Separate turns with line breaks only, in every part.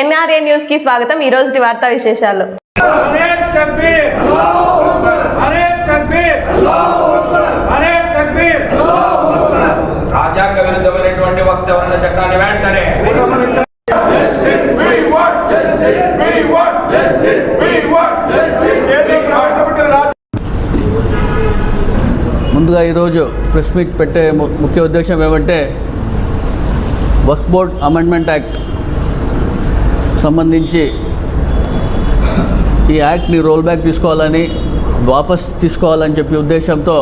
NRA న్యూస్కి స్వాగతం. ఈ రోజు వార్తా విశేషాలు.
రాజ్యాంగ విరుద్ధమైనటువంటి వక్తవరణ చట్టాన్ని వెంటనే
ముందుగా ఈరోజు ప్రెస్ మీట్ పెట్టే ముఖ్య ఉద్దేశం ఏమంటే వక్ఫ్ బోర్డ్ అమెండ్మెంట్ యాక్ట్ సంబంధించి ఈ యాక్ట్ని రోల్ బ్యాక్ తీసుకోవాలని వాపస్ తీసుకోవాలని చెప్పి ఉద్దేశంతో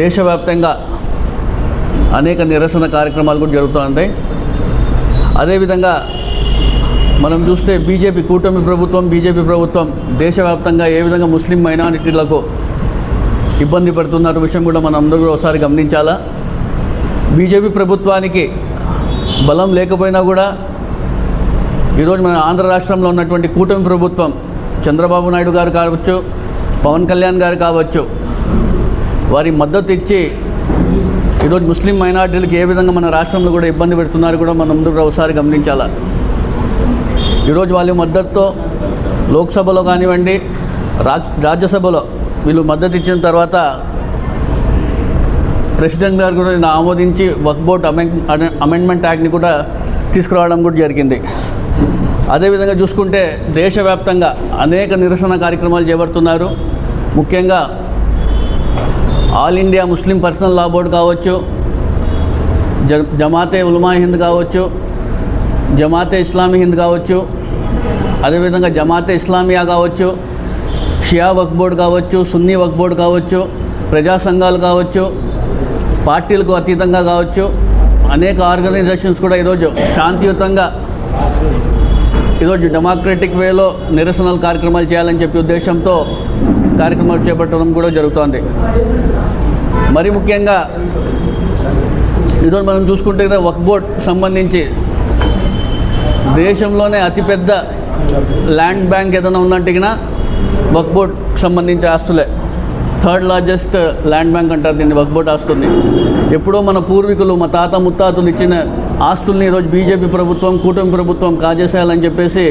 దేశవ్యాప్తంగా అనేక నిరసన కార్యక్రమాలు కూడా జరుగుతూ అదేవిధంగా మనం చూస్తే బీజేపీ కూటమి ప్రభుత్వం బీజేపీ ప్రభుత్వం దేశవ్యాప్తంగా ఏ విధంగా ముస్లిం మైనారిటీలకు ఇబ్బంది పడుతున్న విషయం కూడా మనం అందరూ కూడా ఒకసారి గమనించాలా. బీజేపీ ప్రభుత్వానికి బలం లేకపోయినా కూడా ఈరోజు మన ఆంధ్ర రాష్ట్రంలో ఉన్నటువంటి కూటమి ప్రభుత్వం చంద్రబాబు నాయుడు గారు కావచ్చు పవన్ కళ్యాణ్ గారు కావచ్చు వారి మద్దతు ఇచ్చి ఈరోజు ముస్లిం మైనార్టీలకు ఏ విధంగా మన రాష్ట్రంలో కూడా ఇబ్బంది పెడుతున్నారు కూడా మనం ముందు ఒకసారి గమనించాలా. ఈరోజు వాళ్ళ మద్దతుతో లోక్సభలో కానివ్వండి రాజ్ రాజ్యసభలో వీళ్ళు మద్దతు ఇచ్చిన తర్వాత ప్రెసిడెంట్ గారు కూడా ఆమోదించి వక్ బోర్డ్ అమెండ్ అమెండ్మెంట్ యాక్ట్ని కూడా తీసుకురావడం కూడా జరిగింది. అదేవిధంగా చూసుకుంటే దేశవ్యాప్తంగా అనేక నిరసన కార్యక్రమాలు చేపడుతున్నారు. ముఖ్యంగా all India Muslim personal law board కావచ్చు జ జమాతే ఉల్మా హింద్ కావచ్చు జమాతే ఇస్లామీ హింద్ కావచ్చు అదేవిధంగా జమాతే ఇస్లామియా కావచ్చు షియా వక్ బోర్డు కావచ్చు సున్నీ వక్ బోర్డు కావచ్చు ప్రజా సంఘాలు కావచ్చు పార్టీలకు అతీతంగా కావచ్చు అనేక ఆర్గనైజేషన్స్ కూడా ఈరోజు శాంతియుతంగా ఈరోజు డెమోక్రటిక్ వేలో నిరసనల కార్యక్రమాలు చేయాలని చెప్పి ఉద్దేశంతో కార్యక్రమాలు చేపట్టడం కూడా జరుగుతోంది. మరి ముఖ్యంగా ఈరోజు మనం చూసుకుంటే కదా వక్ బోర్డ్ సంబంధించి దేశంలోనే అతిపెద్ద ల్యాండ్ బ్యాంక్ ఏదైనా ఉందంటే గిన వక్ బోర్డ్ సంబంధించి ఆస్తులే. థర్డ్ లార్జెస్ట్ ల్యాండ్ బ్యాంక్ అంటారు దీన్ని వక్బోట్ బోర్డ్ ఆస్తుంది ఎప్పుడో మన పూర్వీకులు మా తాత ముత్తాతలు ఇచ్చిన ఆస్తుల్ని ఈరోజు బీజేపీ ప్రభుత్వం కూటమి ప్రభుత్వం కాజేసేయాలని చెప్పేసి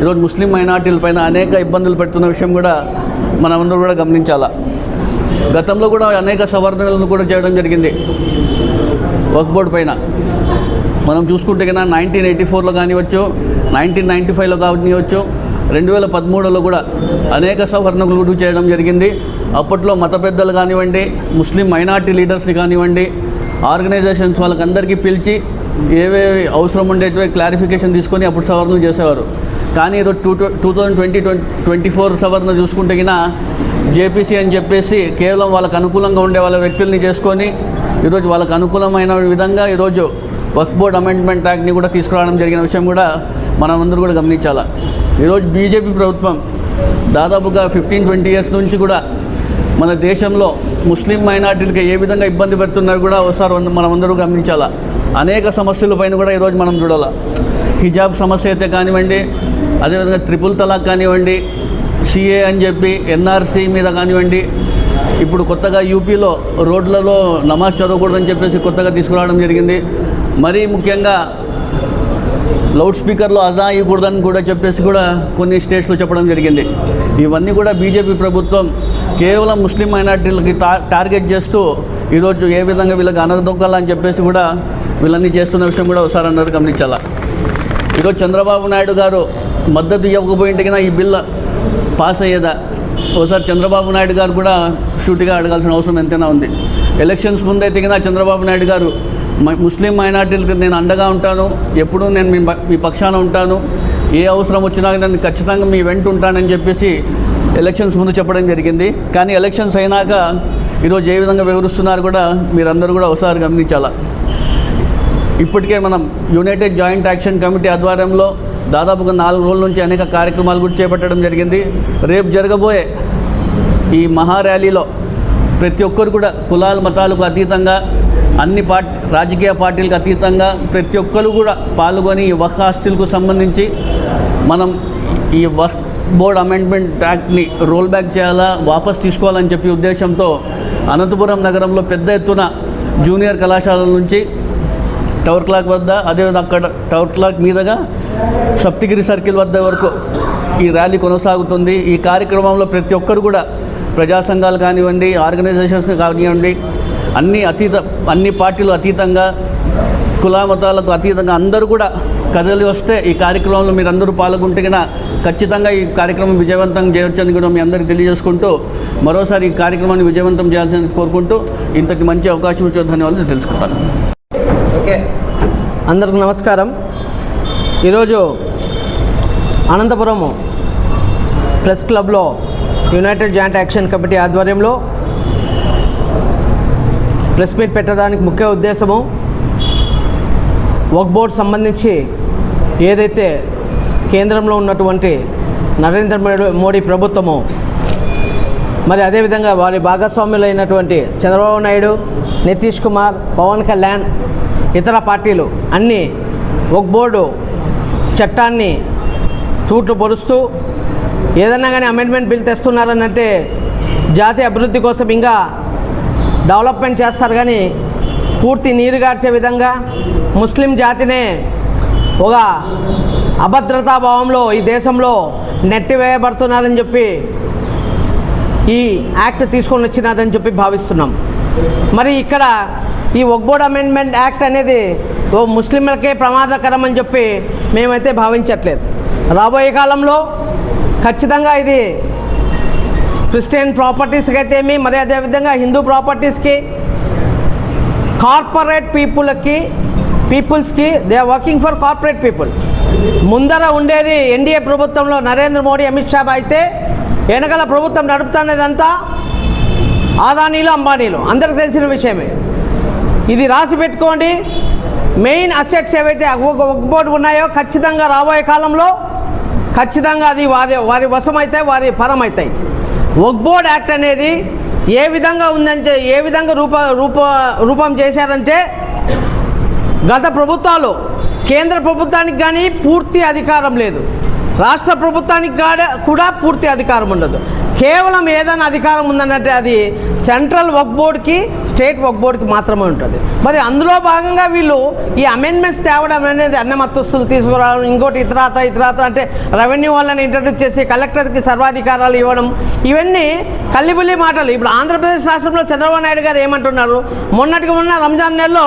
ఈరోజు ముస్లిం మైనార్టీల పైన అనేక ఇబ్బందులు పెడుతున్న విషయం కూడా మనమందరూ కూడా గమనించాలా. గతంలో కూడా అనేక సవరణలను కూడా చేయడం జరిగింది. వర్క్ బోర్డ్ పైన. మనం చూసుకుంటే కన్నా నైన్టీన్ ఎయిటీ ఫోర్లో కానివచ్చు నైన్టీన్ నైంటీ ఫైవ్లో కానివచ్చు రెండు వేల పదమూడులో కూడా అనేక సవరణలు కూడా చేయడం జరిగింది. అప్పట్లో మత పెద్దలు కానివ్వండి ముస్లిం మైనార్టీ లీడర్స్ని కానివ్వండి ఆర్గనైజేషన్స్ వాళ్ళకందరికీ పిలిచి ఏవేవి అవసరం ఉండేటివి క్లారిఫికేషన్ తీసుకొని అప్పుడు సవరణలు చేసేవారు. కానీ ఈరోజు two two thousand twenty twenty twenty four సవరణ చూసుకుంటే జేపీసీ అని చెప్పేసి కేవలం వాళ్ళకు అనుకూలంగా ఉండే వాళ్ళ వ్యక్తుల్ని చేసుకొని ఈరోజు వాళ్ళకు అనుకూలమైన విధంగా ఈరోజు వర్క్ బోర్డ్ అమెండ్మెంట్ యాక్ట్ని కూడా తీసుకురావడం జరిగిన విషయం కూడా మనం అందరూ కూడా గమనించాలా. ఈరోజు బీజేపీ ప్రభుత్వం దాదాపుగా ఫిఫ్టీన్ ట్వంటీ ఇయర్స్ నుంచి కూడా మన దేశంలో ముస్లిం మైనార్టీలకి ఏ విధంగా ఇబ్బంది పెడుతున్నారు కూడా ఒకసారి మనం అందరూ గమనించాలా? అనేక సమస్యల పైన కూడా ఈరోజు మనం చూడాలా? హిజాబ్ సమస్య అయితే కానివ్వండి అదేవిధంగా ట్రిపుల్ తలాక్ కానివ్వండి సిఏ అని చెప్పి ఎన్ఆర్సీ మీద కానివ్వండి ఇప్పుడు కొత్తగా యూపీలో రోడ్లలో నమాజ్ చదవకూడదని చెప్పేసి కొత్తగా తీసుకురావడం జరిగింది. మరీ ముఖ్యంగా లౌడ్ స్పీకర్లో అజా ఇవ్వకూడదని కూడా చెప్పేసి కూడా కొన్ని స్టేట్స్లో చెప్పడం జరిగింది. ఇవన్నీ కూడా బీజేపీ ప్రభుత్వం కేవలం ముస్లిం మైనార్టీలకి టా టార్గెట్ చేస్తూ ఈరోజు ఏ విధంగా వీళ్ళకి అనదొక్కాలని చెప్పేసి కూడా వీళ్ళన్నీ చేస్తున్న విషయం కూడా ఒకసారి అందరూ గమనించాలా? ఈరోజు చంద్రబాబు నాయుడు గారు మద్దతు ఇవ్వకపోయింటికినా ఈ బిల్ పాస్ అయ్యేదా? ఒకసారి చంద్రబాబు నాయుడు గారు కూడా షూటిగా అడగాల్సిన అవసరం ఎంతైనా ఉంది. ఎలక్షన్స్ ముందైతే కన్నా చంద్రబాబు నాయుడు గారు ముస్లిం మైనార్టీలకు నేను అండగా ఉంటాను. ఎప్పుడూ నేను మీ మీ పక్షాన ఉంటాను. ఏ అవసరం వచ్చినా నేను ఖచ్చితంగా మీ వెంట ఉంటానని చెప్పేసి ఎలక్షన్స్ ముందు చెప్పడం జరిగింది. కానీ ఎలక్షన్స్ అయినాక ఈరోజు ఏ విధంగా వివరిస్తున్నారు కూడా మీరందరూ కూడా ఒకసారి గమనించాలా. ఇప్పటికే మనం యునైటెడ్ జాయింట్ యాక్షన్ కమిటీ ఆధ్వర్యంలో దాదాపుగా నాలుగు రోజుల నుంచి అనేక కార్యక్రమాలు కూడా చేపట్టడం జరిగింది. రేపు జరగబోయే ఈ మహా ర్యాలీలో ప్రతి ఒక్కరు కూడా కులాల మతాలకు అతీతంగా అన్ని పార్టీ రాజకీయ పార్టీలకు అతీతంగా ప్రతి ఒక్కరు కూడా పాల్గొని ఈ వర్క్ హాస్టల్కు సంబంధించి మనం ఈ వర్క్ బోర్డ్ అమెండ్మెంట్ యాక్ట్ని రోల్ బ్యాక్ చేయాలా వాపస్ తీసుకోవాలని చెప్పి ఉద్దేశంతో అనంతపురం నగరంలో పెద్ద ఎత్తున జూనియర్ కళాశాలల నుంచి టవర్ క్లాక్ వద్ద అదేవిధంగా అక్కడ టవర్ క్లాక్ మీదుగా సప్తగిరి సర్కిల్ వద్ద వరకు ఈ ర్యాలీ కొనసాగుతుంది. ఈ కార్యక్రమంలో ప్రతి ఒక్కరు కూడా ప్రజా సంఘాలు కానివ్వండి ఆర్గనైజేషన్స్ కానివ్వండి అన్ని అతీత అన్ని పార్టీలు అతీతంగా కుల మతాలకు అతీతంగా అందరూ కూడా కదలి వస్తే ఈ కార్యక్రమంలో మీరు అందరూ పాల్గొంటే ఖచ్చితంగా ఈ కార్యక్రమం విజయవంతం చేయొచ్చని కూడా మీ అందరికీ తెలియజేసుకుంటూ మరోసారి ఈ కార్యక్రమాన్ని విజయవంతం చేయాల్సింది కోరుకుంటూ ఇంతటి మంచి అవకాశం ఇచ్చిన ధన్యవాదాలు తెలుసుకుంటాను.
ఓకే. అందరికి నమస్కారం. ఈరోజు అనంతపురము ప్రెస్ క్లబ్లో యునైటెడ్ జాయింట్ యాక్షన్ కమిటీ ఆధ్వర్యంలో ప్రెస్ మీట్ పెట్టడానికి ముఖ్య ఉద్దేశము వర్క్ బోర్డ్ సంబంధించి ఏదైతే కేంద్రంలో ఉన్నటువంటి నరేంద్ర మోడీ- మోడీ ప్రభుత్వము మరి అదేవిధంగా వారి భాగస్వాములైనటువంటి చంద్రబాబు నాయుడు నితీష్ కుమార్ పవన్ కళ్యాణ్ ఇతర పార్టీలు అన్నీ ఒక బోర్డు చట్టాన్ని తూట్లు పొరుస్తూ ఏదన్నా కానీ అమెండ్మెంట్ బిల్ తెస్తున్నారనంటే జాతీయ అభివృద్ధి కోసం ఇంకా డెవలప్మెంట్ చేస్తారు కానీ పూర్తి నీరు గార్చే విధంగా ముస్లిం జాతినే ఒక అభద్రతా భావంలో ఈ దేశంలో నెట్టివేయబడుతున్నారని చెప్పి ఈ యాక్ట్ తీసుకొని వచ్చినదని చెప్పి భావిస్తున్నాం. మరి ఇక్కడ ఈ ఒక్బోర్డ్ అమెండ్మెంట్ యాక్ట్ అనేది ఓ ముస్లింలకే ప్రమాదకరం అని చెప్పి మేమైతే భావించట్లేదు. రాబోయే కాలంలో ఖచ్చితంగా ఇది క్రిస్టియన్ ప్రాపర్టీస్కి అయితే ఏమి మరి అదేవిధంగా హిందూ ప్రాపర్టీస్కి కార్పొరేట్ పీపుల్కి పీపుల్స్కి they are working for corporate people. ముందర ఉండేది ఎన్డీఏ ప్రభుత్వంలో నరేంద్ర మోడీ అమిత్ షా అయితే వెనకల ప్రభుత్వం నడుపుతున్నదంతా ఆదానీలు అంబానీలు. అందరికి తెలిసిన విషయమే. ఇది రాసి పెట్టుకోండి. మెయిన్ అసెట్స్ ఏవైతే ఒక బోర్డు ఉన్నాయో ఖచ్చితంగా రాబోయే కాలంలో ఖచ్చితంగా అది వారి వారి వశమవుతాయి వారి పరమవుతాయి వక్బోర్డ్ యాక్ట్ అనేది ఏ విధంగా ఉందంటే ఏ విధంగా రూప రూప రూపం చేశారంటే గత ప్రభుత్వాలు కేంద్ర ప్రభుత్వానికి కానీ పూర్తి అధికారం లేదు. రాష్ట్ర ప్రభుత్వానికి కూడా పూర్తి అధికారం ఉండదు. కేవలం ఏదైనా అధికారం ఉందనంటే అది సెంట్రల్ వర్క్ బోర్డ్కి స్టేట్ వర్క్ బోర్డ్కి మాత్రమే ఉంటుంది. మరి అందులో భాగంగా వీళ్ళు ఈ అమెండ్మెంట్స్ తేవడం అనేది అన్న మత్తస్తులు తీసుకురావడం ఇంకోటి ఇతరాత ఇతరాత అంటే రెవెన్యూ వాళ్ళని ఇంట్రడ్యూస్ చేసి కలెక్టర్కి సర్వాధికారాలు ఇవ్వడం ఇవన్నీ కల్లిబుల్లి మాటలు. ఇప్పుడు ఆంధ్రప్రదేశ్ రాష్ట్రంలో చంద్రబాబు నాయుడు గారు ఏమంటున్నారు? మొన్నటికి మొన్న రంజాన్ నెలలో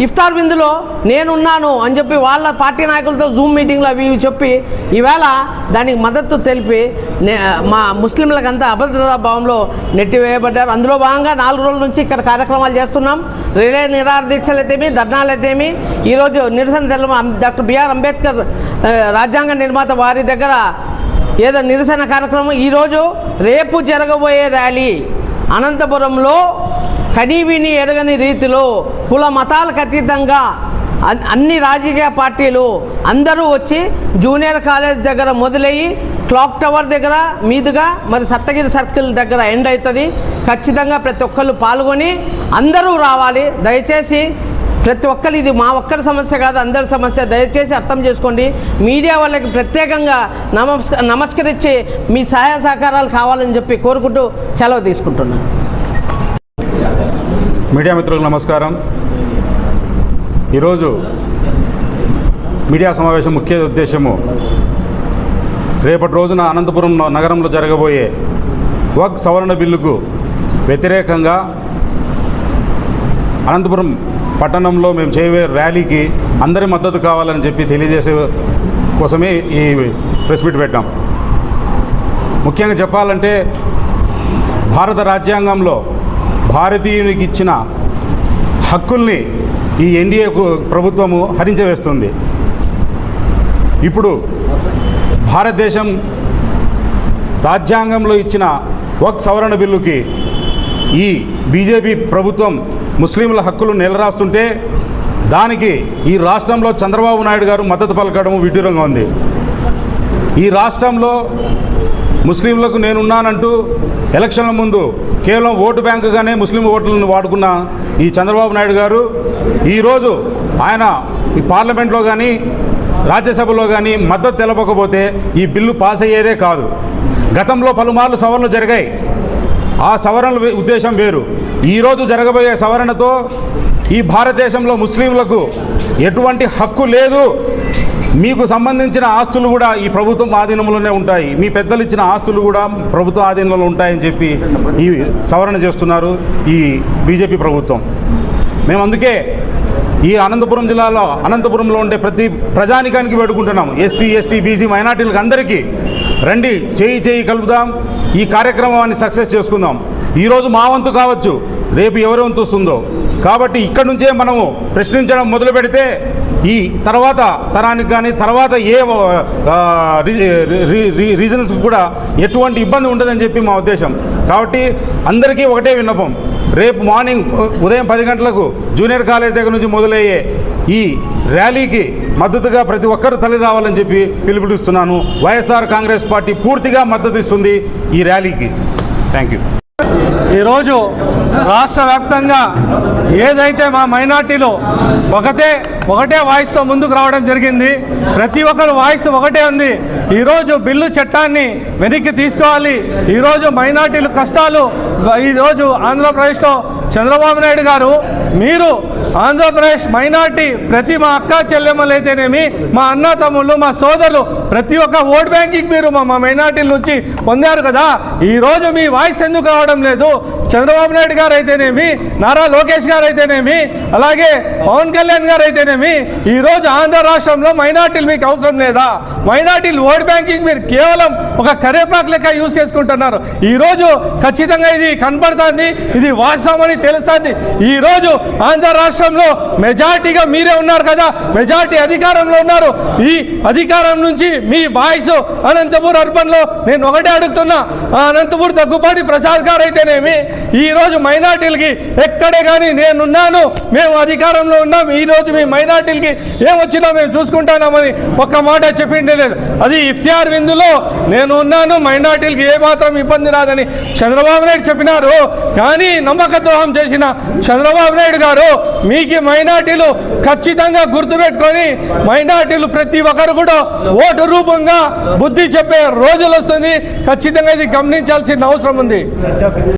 ఇఫ్తార్ విందులో నేనున్నాను అని చెప్పి వాళ్ళ పార్టీ నాయకులతో జూమ్ మీటింగ్లో అవి ఇవి చెప్పి ఈవేళ దానికి మద్దతు తెలిపి నే- మా ముస్లింలకంతా అభద్రతా భావంలో నెట్టివేయబడ్డారు. అందులో భాగంగా నాలుగు రోజుల నుంచి ఇక్కడ కార్యక్రమాలు చేస్తున్నాం. రిలే నిరాహార అయితేమి ధర్నాలు అయితేమి ఈరోజు నిరసన తెలమ డాక్టర్ బిఆర్ అంబేద్కర్ రాజ్యాంగ నిర్మాత వారి దగ్గర ఏదో నిరసన కార్యక్రమం. ఈరోజు రేపు జరగబోయే ర్యాలీ అనంతపురంలో కనీవిని ఎరగని రీతిలో కుల మతాలకు అతీతంగా అన్- అన్ని రాజకీయ పార్టీలు అందరూ వచ్చి జూనియర్ కాలేజ్ దగ్గర మొదలయ్యి క్లాక్ టవర్ దగ్గర మీదుగా మరి సప్తగిరి సర్కిల్ దగ్గర ఎండ్ అవుతుంది ఖచ్చితంగా ప్రతి ఒక్కళ్ళు పాల్గొని అందరూ రావాలి. దయచేసి ప్రతి ఒక్కరు ఇది మా ఒక్కరి సమస్య కాదు అందరి సమస్య. దయచేసి అర్థం చేసుకోండి. మీడియా వాళ్ళకి ప్రత్యేకంగా నమస్క నమస్కరించి మీ సహాయ సహకారాలు కావాలని చెప్పి కోరుకుంటూ సెలవు తీసుకుంటున్నాను.
మీడియా మిత్రులకు నమస్కారం. ఈరోజు మీడియా సమావేశం ముఖ్య ఉద్దేశము రేపటి రోజున అనంతపురం నగరంలో జరగబోయే వక్ సవరణ బిల్లుకు వ్యతిరేకంగా అనంతపురం పట్టణంలో మేము చేయబోయే ర్యాలీకి అందరి మద్దతు కావాలని చెప్పి తెలియజేసే కోసమే ఈ ప్రెస్ మీట్ పెట్టాం. ముఖ్యంగా చెప్పాలంటే భారత రాజ్యాంగంలో భారతీయునికి ఇచ్చిన హక్కుల్ని ఈ ఎన్డీఏ ప్రభుత్వము హరించవేస్తుంది. ఇప్పుడు భారతదేశం రాజ్యాంగంలో ఇచ్చిన వక్ సవరణ బిల్లుకి ఈ బీజేపీ ప్రభుత్వం ముస్లింల హక్కులు నెలరాస్తుంటే దానికి ఈ రాష్ట్రంలో చంద్రబాబు నాయుడు గారు మద్దతు పలకడం విడ్డూరంగా ఉంది. ఈ రాష్ట్రంలో ముస్లింలకు నేనున్నానంటూ ఎలక్షన్ల ముందు కేవలం ఓటు బ్యాంకుగానే ముస్లిం ఓట్లను వాడుకున్న ఈ చంద్రబాబు నాయుడు గారు ఈరోజు ఆయన ఈ పార్లమెంట్లో కానీ రాజ్యసభలో కానీ మద్దతు తెలపకపోతే ఈ బిల్లు పాస్ అయ్యేదే కాదు. గతంలో పలుమార్లు సవరణలు జరిగాయి. ఆ సవరణల ఉద్దేశం వేరు. ఈరోజు జరగబోయే సవరణతో ఈ భారతదేశంలో ముస్లింలకు ఎటువంటి హక్కు లేదు. మీకు సంబంధించిన ఆస్తులు కూడా ఈ ప్రభుత్వం ఆధీనంలోనే ఉంటాయి. మీ పెద్దలు ఇచ్చిన ఆస్తులు కూడా ప్రభుత్వ ఆధీనంలో ఉంటాయని చెప్పి ఈ సవరణ చేస్తున్నారు ఈ బీజేపీ ప్రభుత్వం. మేము అందుకే ఈ అనంతపురం జిల్లాలో అనంతపురంలో ఉండే ప్రతి ప్రజానికానికి వేడుకుంటున్నాం. ఎస్సీ ఎస్టీ బీసీ మైనార్టీలకు అందరికీ రండి చేయి చేయి కలుపుదాం. ఈ కార్యక్రమాన్ని సక్సెస్ చేసుకుందాం. ఈరోజు మా వంతు కావచ్చు. రేపు ఎవరు వంతు వస్తుందో. కాబట్టి ఇక్కడ నుంచే మనము ప్రశ్నించడం మొదలు పెడితే ఈ తర్వాత తరానికి కానీ తర్వాత ఏ ఆ, రీ- రీ- రీ- రీజన్స్కి కూడా ఎటువంటి ఇబ్బంది ఉండదని చెప్పి మా ఉద్దేశం. కాబట్టి అందరికీ ఒకటే విన్నపం. రేపు మార్నింగ్ ఉదయం పది గంటలకు జూనియర్ కాలేజ్ దగ్గర నుంచి మొదలయ్యే ఈ ర్యాలీకి మద్దతుగా ప్రతి ఒక్కరు తల్లి రావాలని చెప్పి పిలుపునిస్తున్నాను. వైఎస్ఆర్ కాంగ్రెస్ పార్టీ పూర్తిగా మద్దతు ఇస్తుంది ఈ ర్యాలీకి. థ్యాంక్ యూ
ఈరోజు రాష్ట్ర వ్యాప్తంగా ఏదైతే మా మైనార్టీలు ఒకటే ఒకటే వాయిస్తో ముందుకు రావడం జరిగింది ప్రతి ఒక్కరు వాయిస్ ఒకటే ఉంది. ఈరోజు బిల్లు చట్టాన్ని వెనక్కి తీసుకోవాలి. ఈరోజు మైనార్టీలు కష్టాలు ఈరోజు ఆంధ్రప్రదేశ్లో చంద్రబాబు నాయుడు గారు మీరు ఆంధ్రప్రదేశ్ మైనార్టీ ప్రతి మా అక్క చెల్లెమ్మలు అయితేనేమి మా అన్న తమ్ముళ్ళు మా సోదరులు ప్రతి ఒక్క ఓట్ బ్యాంకింగ్ మీరు మా మైనార్టీల నుంచి పొందారు కదా? ఈరోజు మీ వాయిస్ ఎందుకు రావడం లేదు? చంద్రబాబు నాయుడు గారు అయితేనేమి నారా లోకేష్ గారు అయితేనేమి అలాగే పవన్ కళ్యాణ్ గారు అయితేనేమి ఈరోజు ఆంధ్ర రాష్ట్రంలో మైనార్టీలు మీకు అవసరం లేదా? మైనార్టీలు ఓట్ బ్యాంకింగ్ మీరు కేవలం ఒక కరేపాకు లెక్క యూజ్ చేసుకుంటున్నారు. ఈ రోజు ఖచ్చితంగా ఇది కనపడుతుంది ఇది వాస్తవమని తెలుస్తుంది. ఈరోజు ఆంధ్ర రాష్ట్రంలో మెజార్టీగా మీరే ఉన్నారు కదా మెజార్టీ అధికారంలో ఉన్నారు. ఈ అధికారం నుంచి మీ వాయిస్ అనంతపూర్ అర్బన్లో నేను ఒకటే అడుగుతున్నా ఆ అనంతపూర్ దగ్గుపాటి ప్రసాద్ గారు అయితేనేమి ఈరోజు మైనార్టీలకి ఎక్కడే కానీ నేనున్నాను మేము అధికారంలో ఉన్నాం ఈరోజు మీ మైనార్టీలకి ఏమొచ్చినా మేము చూసుకుంటామని ఒక్క మాట చెప్పిండే లేదు. అది ఇఫ్తియార్ విందులో నేను ఉన్నాను మైనార్టీలకి ఏ మాత్రం ఇబ్బంది రాదని చంద్రబాబు నాయుడు చెప్పినారు. కానీ నమ్మక ద్రోహం చేసిన చంద్రబాబు నాయుడు నాయుడు గారు మీకు మైనార్టీలు ఖచ్చితంగా గుర్తుపెట్టుకొని మైనార్టీలు ప్రతి ఒక్కరు కూడా ఓటు రూపంగా బుద్ధి చెప్పే రోజులు వస్తుంది. ఖచ్చితంగా ఇది గమనించాల్సిన అవసరం ఉంది.